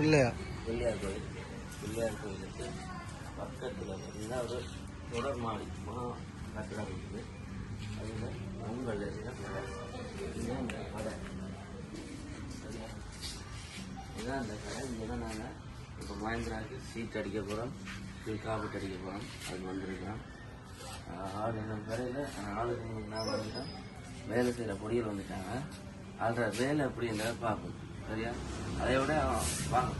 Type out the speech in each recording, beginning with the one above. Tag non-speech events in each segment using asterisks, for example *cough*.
இல்லையா? பிள்ளையார் கோயில் பிள்ளையார் கோயிலுக்கு பக்கத்தில் பார்த்தீங்கன்னா ஒரு தொடர் மாடி மகா கட்டடம் இருக்குது அதில் பொங்கல் இதுதான் இந்த கடை இதுதான் அந்த கடை இங்கே தான் நாங்கள் இப்போ மகேந்திராவுக்கு சீட் அடிக்க போகிறோம் காப்பீட்டு அடிக்க போகிறோம் அது வந்திருக்கிறோம் ஆள் என்ன கடையில் ஆளுக்கு நான் வந்துட்டோம் வேலை செய்கிற பொடியில் வந்துட்டாங்க ஆள்ற வேலை எப்படின்றத பார்ப்போம். சரியா? அதை விட அவன் வாங்க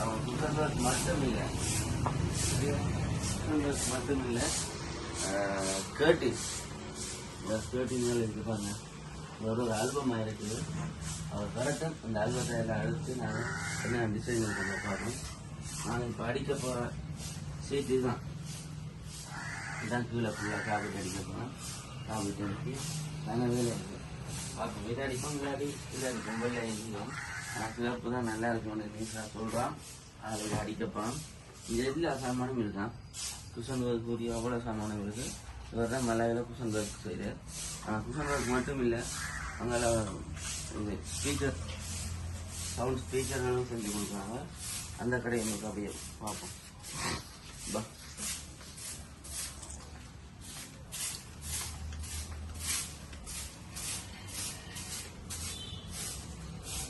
அவன் சுத்தம் மட்டும் இல்லை. மட்டும் இல்லை. கேட்டிஸ் இந்த ஸ்கேர்ட்டிங் இருக்கு பாருங்க. ஒரு ஒரு ஆல்பம் ஆயிருக்கு அவர் கரெக்டாக அந்த ஆல்பத்தை எல்லாம் அழுத்து நான் என்ன டிசைன் பண்ண பாருங்க நான் இப்போ அடிக்க போகிற சீட்டு தான் இதான் கீழே ஃபுல்லாக காப்பீட்டு அடிக்க போகிறேன் காப்பீட்டு அடிச்சு நாங்கள் வேலை இருக்குது பார்ப்போம் இதை அடிப்போம் இல்லாடி இல்லை அடிப்போம் வெள்ளை அடிக்கணும் ஆனால் சிறப்பு தான் நல்லா இருக்கும்னு நீசாக சொல்கிறான் அதில் அடிக்க போகிறோம் இது எல்லா சாமானும் இருக்கான் குஷன் ஒர்க் கூடிய அவ்வளோ சாமானும் இருக்குது இவர் தான் மலையில் குஷன் ஒர்க் செய்கிறார் ஆனால் குஷன் ஒர்க் மட்டும் இல்லை அங்கே இது ஸ்பீக்கர் சவுண்ட் ஸ்பீக்கர்களும் செஞ்சு கொடுக்குறாங்க. அந்த கடையை நமக்கு அப்படியே பார்ப்போம். பா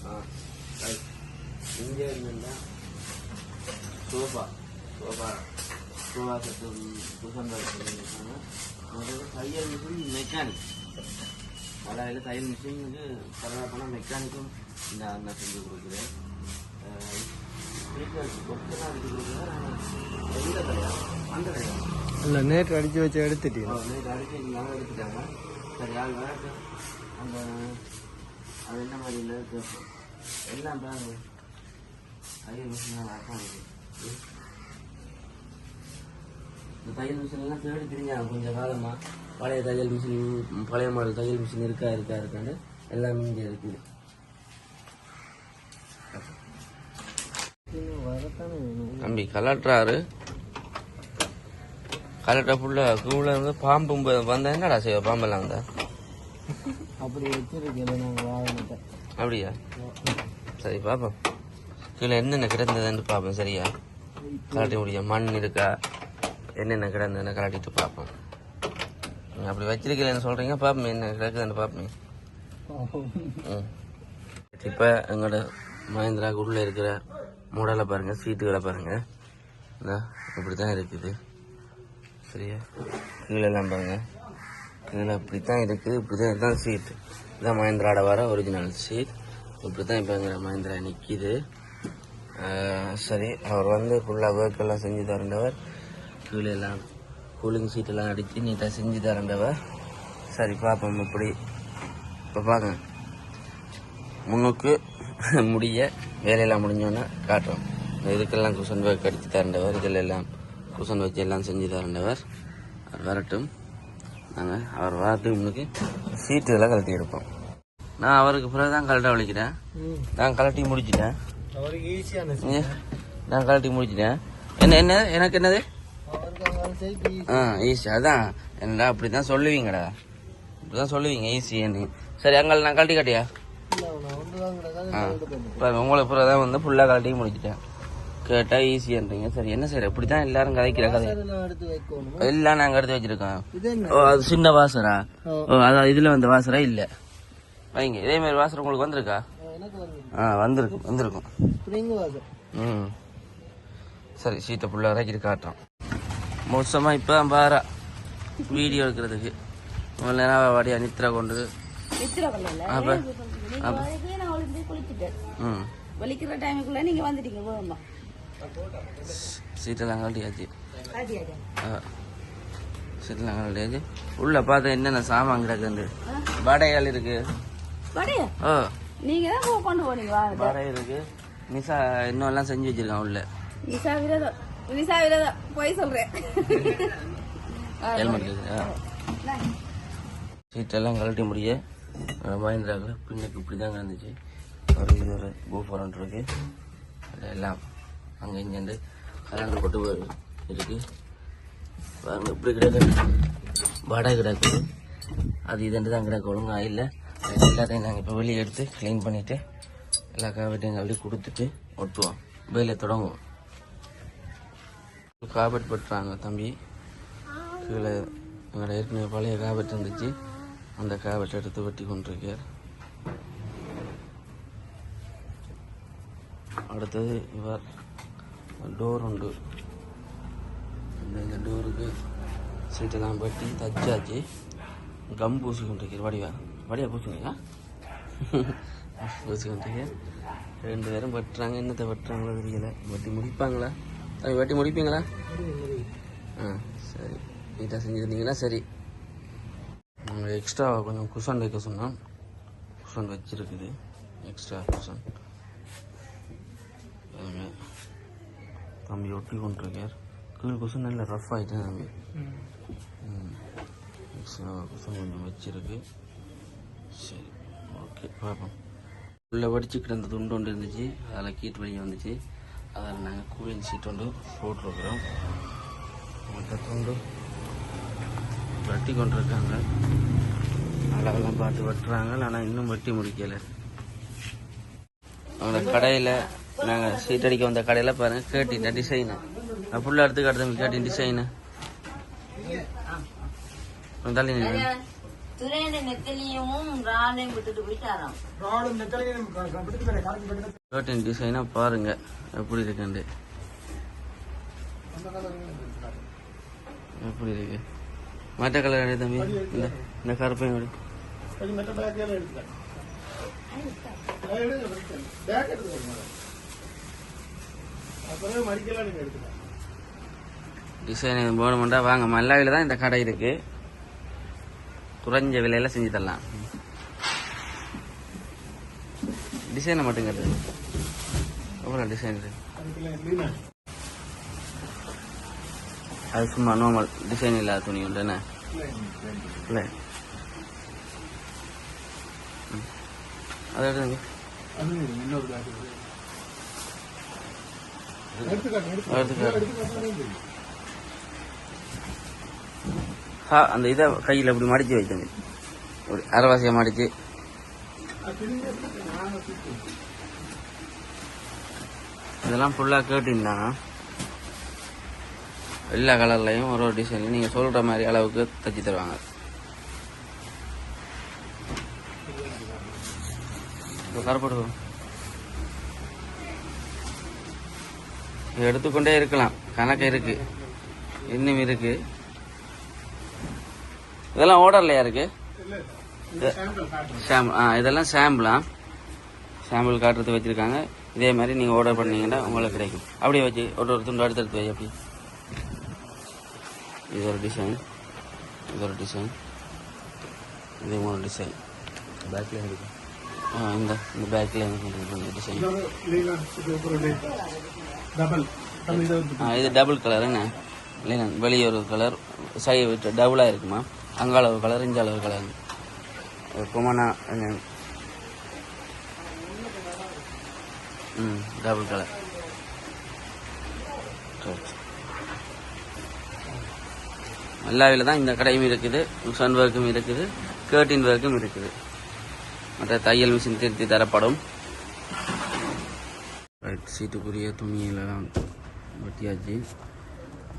ஆ ரைட் இங்கே இருந்தா sofa sofa sofa set cushion work பண்ணியிருக்காங்க முதல்ல தையல் மிஷின் மெக்கானிக் மலையில் தையல் மிஷினுக்கு பரவாயில்ல மெக்கானிக்கும் இந்த அண்ணா செஞ்சு கொடுக்குறேன் இல்லை நேற்று அடித்து வச்சு எடுத்துட்டீங்க நேற்று அடிச்சு நாங்கள் எடுத்துட்டாங்க சரி ஆள் வேறு அந்த அது என்ன மாதிரி இல்லை எல்லாம் தையல் மிஷின் அழகாக இருக்கு இந்த தையல் மிஷின் எல்லாம் தேடி திரிஞ்சாங்க கொஞ்சம் காலமா. பழைய தையல் மிஷின் பழைய மாடல் தையல் மிஷின் இருக்கா இருக்கா இருக்கான்னு எல்லாமே இங்கே இருக்குது. தம்பி கலட்டுறாரு. கலட்ட ஃபுல்லாக கீழே இருந்து பாம்பு வந்தா என்னடா செய்வ? பாம்பெல்லாம் வந்தா? அப்படி வாகனத்தை. அப்படியா? சரி பார்ப்போம் கீழே என்னென்ன கிடந்ததுன்னு பார்ப்போம் சரியா? கலட்டி முடியும் மண் இருக்கா? என்னென்ன கிடந்ததுன்னு கலட்டிட்டு பார்ப்போம். நீங்கள் அப்படி வச்சிருக்கலன்னு சொல்கிறீங்க பார்ப்போம் என்ன கிடக்குதுன்னு பார்ப்போம் ம். இப்போ எங்களோட மஹேந்திராக்கு உள்ளே இருக்கிற மூடலை பாருங்கள் சீட்டுகளை பாருங்கள் இப்படி தான் இருக்குது. சரியா? கீழெல்லாம் பாருங்கள் கீழே இப்படி தான் இருக்குது இப்படி தான் இதுதான் சீட் இதான் மஹேந்திராட வர ஒரிஜினல் சீட் இப்படி தான் இப்போ எங்கள் மஹேந்திரா நிற்கிது சரி அவர் வந்து ஃபுல்லாக ஒர்க் எல்லாம் செஞ்சு தரண்டவர் கீழே எல்லாம் கூலிங் சீட்டெல்லாம் அடித்து நீட்டாக செஞ்சு தரண்டவர் சரி பார்ப்போம் இப்படி இப்போ பாருங்க. முன்னுக்கு *laughs* முடிய வேலையெல்லாம் முடிஞ்சோன்னே காட்டுறோம். இந்த இதுக்கெல்லாம் குஷன் ஒர்க் அடித்து தரண்டவர் இதில் எல்லாம் குஷன் வச்சு எல்லாம் செஞ்சு தரண்டவர் அவர் வரட்டும். நாங்கள் அவர் வரட்டுக்கு முன்னுக்கு சீட்டு இதெல்லாம் கழட்டி எடுப்போம். நான் அவருக்கு பிறகு தான் கழட்ட வலிக்கிறேன். நான் கழட்டி முடிச்சிட்டேன். நான் கழட்டி முடிச்சிட்டேன். என்ன என்ன? எனக்கு என்னது? ஆ ஈஸி அதான். என்னடா அப்படி தான் சொல்லுவீங்கடா. இப்படி தான் சொல்லுவீங்க ஈஸின்னு சரி அங்கே நான் கழட்டி காட்டியா? ஆ. உங்களை பிறகு தான் வந்து ஃபுல்லாக கழட்டி முடிச்சிட்டேன். கேட்டால் ஈஸின்றீங்க சரி என்ன சரி? இப்படி தான் எல்லாரும் கதைக்கிற கதை. எல்லாம் நாங்கள் எடுத்து வச்சிருக்கோம். ஓ அது சின்ன வாசரா ஓ. அதான் இதில் வந்த வாசரா இல்லை. வைங்க இதே மாதிரி வாசரம் உங்களுக்கு வந்திருக்கா? ஆ, எனக்கு வந்து ஆ வந்திருக்கும். ம். சரி சீட்டை ஃபுல்லாக இறக்கிட்டு காட்டுறோம். மோசமாக இப்போ தான் பாரா. வீடியோ எடுக்கிறதுக்கு. இவ்வளோ நேரம் வாடியா நித்ரா கொண்டு அப்போ அப்போ. ம். வலிக்கிற டைமுக்குள்ள நீங்க வந்துட்டீங்க வேகமா சீட்டெல்லாம் கழட்டியாச்சு சீட்டெல்லாம் கழட்டியாச்சு உள்ளே பார்த்தா என்னென்ன சாமான் கிடக்குண்டு வடைகள் இருக்கு. ஓ நீங்க தான் போ- கொண்டு போனீங்க வா வடை இருக்கு. நிசா இன்னும் எல்லாம் செஞ்சு வச்சிருக்கான் உள்ள. விரதம். நிசா போய் சொல்றேன் சீட்டெல்லாம் கழட்டி முடிய மஹிந்திராவில் பின்னுக்கு இப்படி தான் கிடந்துச்சு ஒரு இது ஒரு கோபுரம் இருக்கு எல்லாம் அங்கே இங்கேருந்து கலந்து கொண்டு ஒரு இருக்கு பாருங்க இப்படி கிடக்கு வடை கிடக்கு அது இதுன்ட்டு தான் கிடக்கு ஒழுங்காக இல்லை எல்லாத்தையும் நாங்கள் இப்போ வெளியே எடுத்து க்ளீன் பண்ணிவிட்டு எல்லா காவட்டையும் கழுவி கொடுத்துட்டு ஒட்டுவோம் வேலையை தொடங்குவோம் காபட் பட்டுறாங்க தம்பி. கீழே எங்களோட ஏற்கனவே பழைய காபட் இருந்துச்சு. அந்த காபட் எடுத்து வெட்டி கொண்டிருக்கார். அடுத்தது இவர் டோர் உண்டு. இந்த டோருக்கு சீட்டெல்லாம் வெட்டி தச்சாச்சு. கம் பூசி கொண்டிருக்கார். வடிவா? வடியா பூசுங்களா *laughs* பூசி கொண்டிருக்கார். ரெண்டு பேரும் வெட்டுறாங்க. என்னத்தை வெட்டுறாங்களோ தெரியல. வெட்டி முடிப்பாங்களா? அது வெட்டி முடிப்பீங்களா? ஆ சரி. நீட்டாக செஞ்சுருந்தீங்கன்னா சரி. நாங்கள் எக்ஸ்ட்ரா கொஞ்சம் குஷன் வைக்க சொன்னோம் குஷன் வச்சிருக்குது. Extra cushion. தம்பி ஒட்டி கொண்டிருக்கார். கீழ் குஷன் நல்ல ரஃப் ஆகிட்டேன் தம்பி. எக்ஸ்ட்ரா குஷன் கொஞ்சம் வச்சிருக்கு. சரி ஓகே பார்ப்போம் உள்ள வடிச்சு கிடந்த துண்டு ஒன்று இருந்துச்சு. அதில் கீட் வெளியே வந்துச்சு. அதில் நாங்கள் கூலிங் சீட் ஒன்று போட்டிருக்கிறோம் மற்ற வெட்டி கொண்டிருக்காங்க. அளவெல்லாம் பார்த்து வெட்டுறாங்க ஆனால் இன்னும் வெட்டி முடிக்கலை. அவங்க கடையில் நாங்கள் சீட் அடிக்க வந்த கடையில் பாருங்கள் கேட்டிட்டேன் டிசைனு நான் ஃபுல்லாக எடுத்து கேட்டேன் கேட்டின் டிசைனு தள்ளி டிசைனாக பாருங்க. எப்படி இருக்குண்டு எப்படி இருக்கு? மற்ற கலர் எடு தம்பி. இந்த இந்த கருப்பையும் எடு. டிசைன் எதுவும் போகணுமெண்டா வாங்க. மல்லாவில தான் இந்த கடை இருக்கு. குறைஞ்ச விலையில செஞ்சு தரலாம். டிசைனை மட்டும் கட்டு எவ்வளோ டிசைன் அது சும்மா நார்மல் டிசைன் இல்லாத துணி உண்டு என்ன? இல்லை. ம். அதை எடுத்துங்க எடுத்துக்காட்டு எடுத்துக்காட்டு அந்த இதை கையில் இப்படி மடிச்சு வைக்கணும். ஒரு அரைவாசியாக மடிச்சு. இதெல்லாம் ஃபுல்லாக கேட்டிருந்தாங்க எல்லா கலர்லையும் ஒரு ஒரு டிசைன்லையும் நீங்கள் சொல்கிற மாதிரி அளவுக்கு தச்சு தருவாங்க. எடுத்துக்கொண்டே இருக்கலாம். கணக்கு இருக்கு. இன்னும் இருக்கு. இதெல்லாம் ஓர்டர்லையா இருக்கு சாம்பிள் ஆ இதெல்லாம் சாம்பிளா சாம்பிள் காட்டுறது வச்சிருக்காங்க. இதே மாதிரி நீங்கள் ஆர்டர் பண்ணீங்கன்னா உங்களுக்கு கிடைக்கும். அப்படியே வச்சு ஒரு ஒரு துண்டு அடுத்தடுத்து வை அப்படி இது ஒரு டிசைன் இது ஒரு டிசைன் இது மூணு டிசைன் பேக்கில் இருக்கு. ஆ இந்த இந்த பேக்கில் டிசைன் ஆ இது டபுள் கலர் என்ன? இல்லைண்ணா வெளியே ஒரு கலர் சை விட்டு டபுளாக இருக்குமா? அங்கால ஒரு கலர். ஒரு கலர் குமனா ம் டபுள் கலர் மல்லாவில தான் இந்த கடையும் இருக்குது சன் ஒர்க்கும் இருக்குது கேர்டின் ஒர்க்கும் இருக்குது. மற்ற தையல் மிஷின் திருத்தி தரப்படும். சீட்டுக்குரிய துணியிலலாம் வெட்டியாச்சு.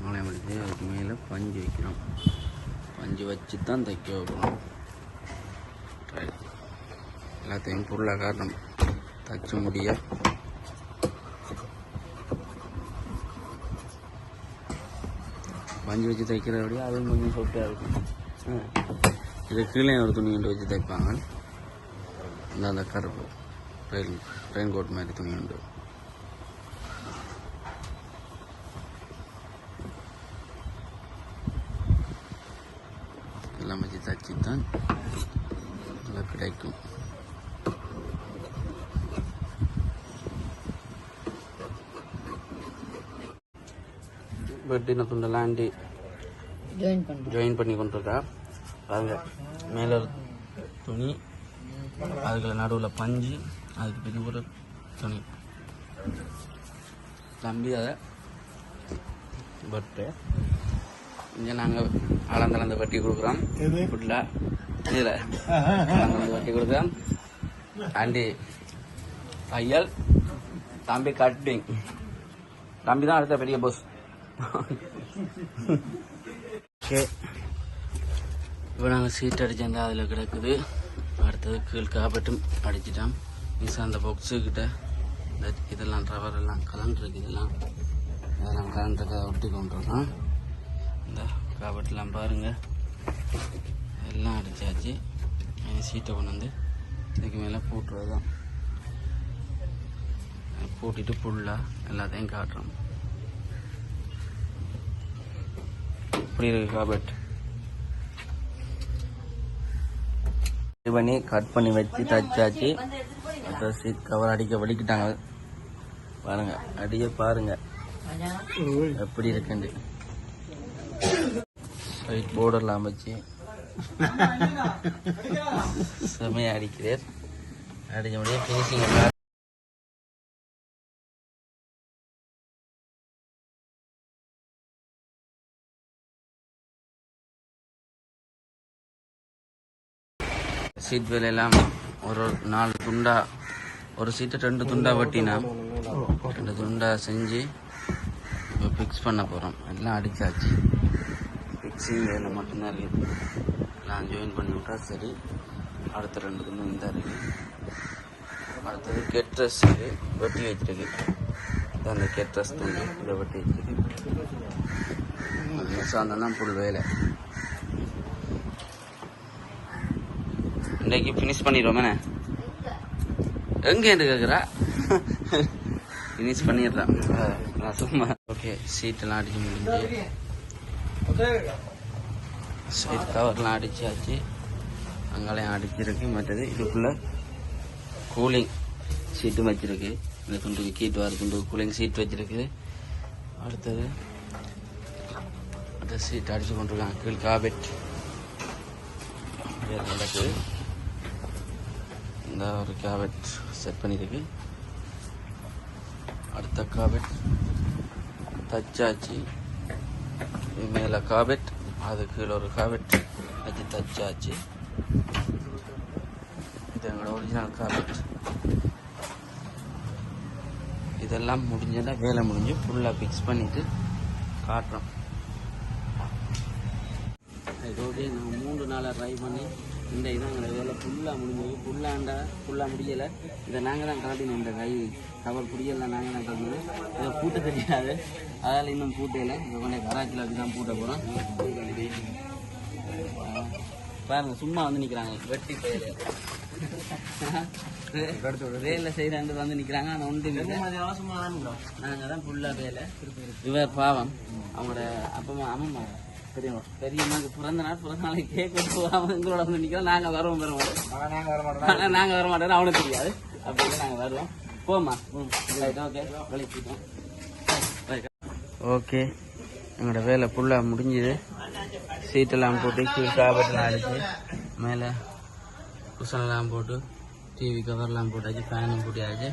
மாலை முடிச்சு அதுக்கு மேலே பஞ்சு வைக்கிறோம். பஞ்சு வச்சு தான் தைக்க வைக்கணும். எல்லாத்தையும் பொருளாக காரணம் தச்சு முடிய. பஞ்சு வச்சு தைக்கிறபடி அதுவும் கொஞ்சம் சொட்டாக இருக்கும். இது கீழே ஒரு துணி கொண்டு வச்சு தைப்பாங்க. இந்த அந்த கருப்பு ரெயின் ரெயின் கோட் மாதிரி துணி உண்டு எல்லாம் வச்சு தச்சு தான் நல்லா கிடைக்கும் வெட்டின துண்டெல்லாம் ஆண்டி ஜாயின் பண்ணி. கொண்டிருக்கா? பாருங்க மேலே ஒரு துணி அதுக்குள்ள நடுவில் பஞ்சு அதுக்கு பின்ன ஒரு துணி. தம்பி அதை பட்டு இங்கே நாங்கள் அளந்தளந்து வட்டி கொடுக்குறோம். ஃபுல்லாக இதில். அளந்தளந்து வட்டி கொடுக்குறோம். ஆண்டி தையல் தம்பி கட்டிங் தம்பி தான் அடுத்த பெரிய போஸ் இப்போ நாங்கள் சீட் அடிச்சிருந்தா அதில் கிடக்குது. அடுத்தது கீழ் காப்பட்டும் அடிச்சிட்டோம். மிஸ் அந்த பாக்ஸு கிட்ட. இந்த இதெல்லாம் ரவர் எல்லாம் கலந்துருக்கு இதெல்லாம். இதெல்லாம் கலந்துருக்க ஒட்டி கொண்டுருக்கோம் இந்த காப்பட்டெல்லாம் பாருங்கள் எல்லாம் அடிச்சாச்சு. இனி சீட்டை கொண்டு வந்து இதுக்கு மேலே பூட்டுறது தான் பூட்டிட்டு ஃபுல்லாக எல்லாத்தையும் காட்டுறோம். இப்படி இருக்கு காபட் இது பண்ணி கட் பண்ணி வச்சு தச்சாச்சு. சீட் கவர் அடிக்க வலிக்கிட்டாங்க. பாருங்க அடிக்க பாருங்க. எப்படி இருக்குண்டு சைட் போர்டர்லாம் வச்சு செமையா அடிக்கிறேன் அடிக்க முடியும் ஃபினிஷிங் சீட் வேலையெல்லாம் ஒரு நாலு துண்டா ஒரு சீட்டை ரெண்டு துண்டா வெட்டினா ரெண்டு துண்டா செஞ்சு இப்போ ஃபிக்ஸ் பண்ண போகிறோம் எல்லாம் அடிச்சாச்சு. மிக்சிங் வேலை மட்டும்தான் இருக்குது நான் ஜாயின் பண்ணி விட்டா சரி. அடுத்த ரெண்டு துண்டு இந்த இருக்கு. அடுத்தது கெட்ரஸ் வெட்டி வச்சிருக்கு அந்த கெட்ரஸ் துண்டு இதை வெட்டி வச்சிருக்கு அது சாயந்தரம் புல் வேலை. இன்றைக்கு ஃபினிஷ் பண்ணிடுவோமே எங்கே என்று கேட்குறா ஃபினிஷ் *laughs* பண்ணிடுறான் நான் சும்மா ஓகே சீட்டெல்லாம் அடிக்க முடிஞ்சு சீட் கவர்லாம் அடிச்சாச்சு. அங்கெல்லாம் அடிச்சிருக்கு. மற்றது இதுக்குள்ள கூலிங் சீட்டும் வச்சிருக்கு. இந்த துண்டுக்கு கீட் வர துண்டு கூலிங் சீட் வச்சிருக்கு அடுத்தது அந்த சீட் அடிச்சு கொண்டிருக்காங்க. கீழ் காபெட் நடக்குது. இந்த ஒரு கேபெட் செட் பண்ணியிருக்கு. அடுத்த காபெட் தச்சாச்சு இது மேலே காபெட் அது கீழே ஒரு காபெட் வச்சு தச்சாச்சு. இது எங்களோட ஒரிஜினல் காபெட். இதெல்லாம் முடிஞ்சதா வேலை முடிஞ்சு ஃபுல்லாக ஃபிக்ஸ் பண்ணிட்டு காட்டுறோம். இதோடய நாங்கள் மூன்று நாளாக ட்ரை பண்ணி இந்த இதை எங்களை வேலை ஃபுல்லாக முடிஞ்சது. ஃபுல்லாண்டா ஃபுல்லாக முடியலை. இதை நாங்கள் தான் காட்டினோம். இந்த கை கவர் புடியெல்லாம் நாங்கள் தான் காட்டினோம். இதை பூட்ட தெரியாது. அதால் இன்னும் பூட்டையில் இதை கொண்டே கராச்சியில் வச்சு தான் பூட்ட போகிறோம் பாருங்க சும்மா வந்து நிற்கிறாங்க வெட்டி. பேர் வேலை செய்கிறாண்டு வந்து நிற்கிறாங்க ஆனால் ஒன்று நாங்கள் தான் ஃபுல்லாக வேலை. இவர் பாவம். அவங்களோட அப்பமா அம்மம்மா பெரியம்மா பெரியம்மாக்கு பிறந்த நாள் பிறந்த நாளைக்கு கேக் போகாம எங்களோட வந்து நிற்கிறோம் நாங்கள் வருவோம் வருவோம். ஆனால் நாங்கள் வர மாட்டோம். அவனுக்கு தெரியாது. அப்படி நாங்கள் வருவோம். போம்மா. ஓகே வலிக்கிட்டோம் ஓகே எங்களோட வேலை ஃபுல்லாக முடிஞ்சுது. சீட்டெல்லாம் போட்டு கீழ் காபட்டெல்லாம் அடிச்சு மேலே குஷன்லாம் போட்டு டிவி கவர்லாம் போட்டாச்சு ஃபேனும் போட்டியாச்சு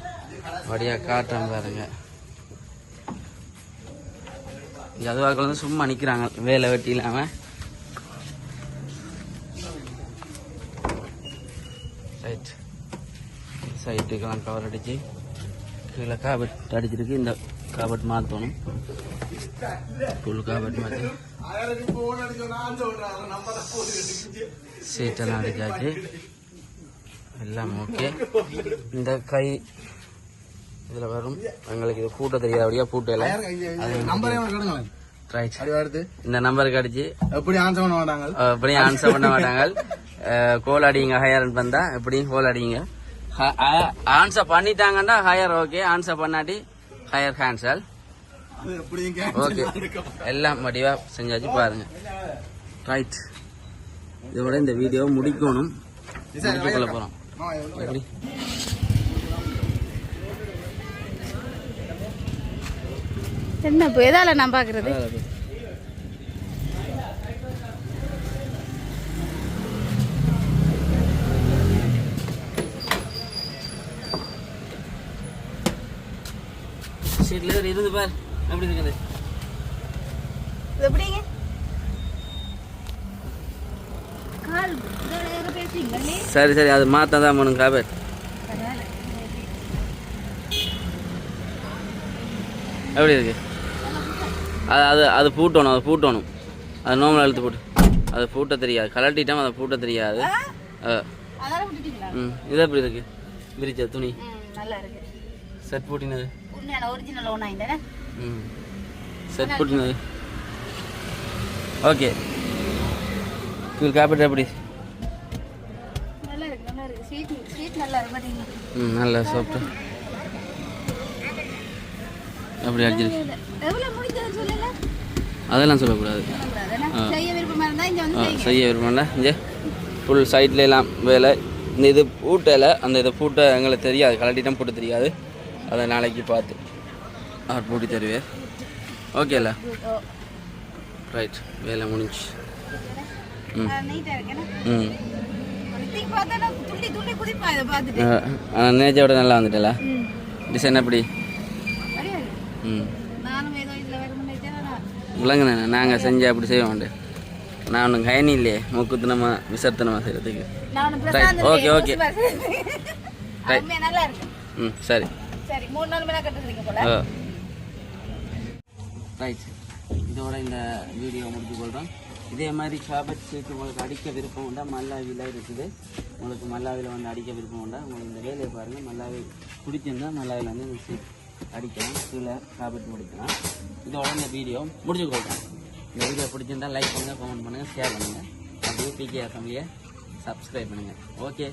வடியாக காட்டுறேன் பாருங்க. ஜதுவாக்கள் வந்து சும்மா நிற்கிறாங்க வேலை வெட்டி இல்லாமல் ரைட் சைட்டுக்கெல்லாம் கவர் அடிச்சு கீழே காபட் அடிச்சிருக்கு. இந்த காபட் மாற்றணும் ஃபுல் காபட் மாற்றி சீட்டெல்லாம் அடிச்சாச்சு. எல்லாம் ஓகே இந்த கை இதில் வரும். எங்களுக்கு இது பூட்ட தெரியாதபடியா பூட்டல. ரைட் இந்த நம்பருக்கு அடிச்சு. எப்படி ஆன்சர் பண்ண மாட்டாங்க? எப்படி ஆன்சர் பண்ண மாட்டாங்க? கோல் அடிங்க ஹையர்னு வந்தா எப்படி கோல் அடிங்க? ஆன்சர் பண்ணிட்டாங்கன்னா ஹையர் ஓகே ஆன்சர் பண்ணாட்டி ஹையர் கேன்சல் ஓகே எல்லாம் வடிவா செஞ்சாச்சு பாருங்க. ரைட் இதோட இந்த வீடியோ முடிக்கணும். முடிச்சு கொள்ள போறோம். எப்படி? என்ன இப்போ எதால நான் ஏறி இருந்து பார். எப்படி இருக்குது? இது எப்படிங்க? சரி சரி அது மாற்ற தான் போகணும் காபேட் எப்படி இருக்கு? அது அது அது பூட்டணும் அது பூட்டணும். அது நோமல் அழுத்து போட்டு. அது பூட்ட தெரியாது. கலட்டிட்டோம் அதை பூட்ட தெரியாது. ம். இது எப்படி இருக்கு? விரிச்ச துணி. செட் பூட்டினது. ம். செட் பூட்டினது. ஓகே இது காப்பீட்டு எப்படி? ம் நல்லா சாப்பிட்டு எப்படி அடிச்சிருக்கு அதெல்லாம் சொல்லக்கூடாது? செய்ய விருப்பமா இருந்தா இங்க ஃபுல் சைட்ல எல்லாம் வேலை. இந்த இது பூட்டலை அந்த இதை பூட்ட எங்களுக்கு தெரியாது. கலட்டிட்டம் பூட்ட தெரியாது. அதை நாளைக்கு பார்த்து அவர் பூட்டி தருவேன் ஓகேல ரைட் வேலை முடிஞ்சு. ம். ம். ஆனால் நேச்சரோட நல்லா வந்துட்டல? டிசைன் எப்படி சரியா இருக்கு. ம் நானும் ஏதோ இதுல வரும்னு நினைச்சேன் விளங்குண்ணே நாங்கள் செஞ்சு அப்படி செய்வோம் நான். ஒன்றும் கயனி இல்லையே முக்குத்தனமா விசர்த்தனமா செய்கிறதுக்கு நல்லா இருக்கு. ம் சரி. ரைட் இதோட இந்த வீடியோ முடிச்சு கொள்கிறோம் இதே மாதிரி ஷாபட் சீட்டு உங்களுக்கு அடிக்க விருப்பம் உண்டா? மல்லாவியில் இருக்குது. உங்களுக்கு மல்லாவியில் வந்து அடிக்க விருப்பம் உண்டா? உங்களுக்கு இந்த வேலையை பாருங்கள் மல்லாவி பிடிச்சிருந்தா மல்லாவில் வந்து சீட் அடிக்கலாம் கீழே ஷாபட் முடிக்கலாம். இதோட இந்த வீடியோ முடிச்சு கொள்கிறோம் இந்த வீடியோ பிடிச்சிருந்தா லைக் பண்ணுங்கள் கமெண்ட் பண்ணுங்கள் ஷேர் பண்ணுங்கள் அப்படியே பிகே ஃபேமிலியை சப்ஸ்கிரைப் பண்ணுங்கள் ஓகே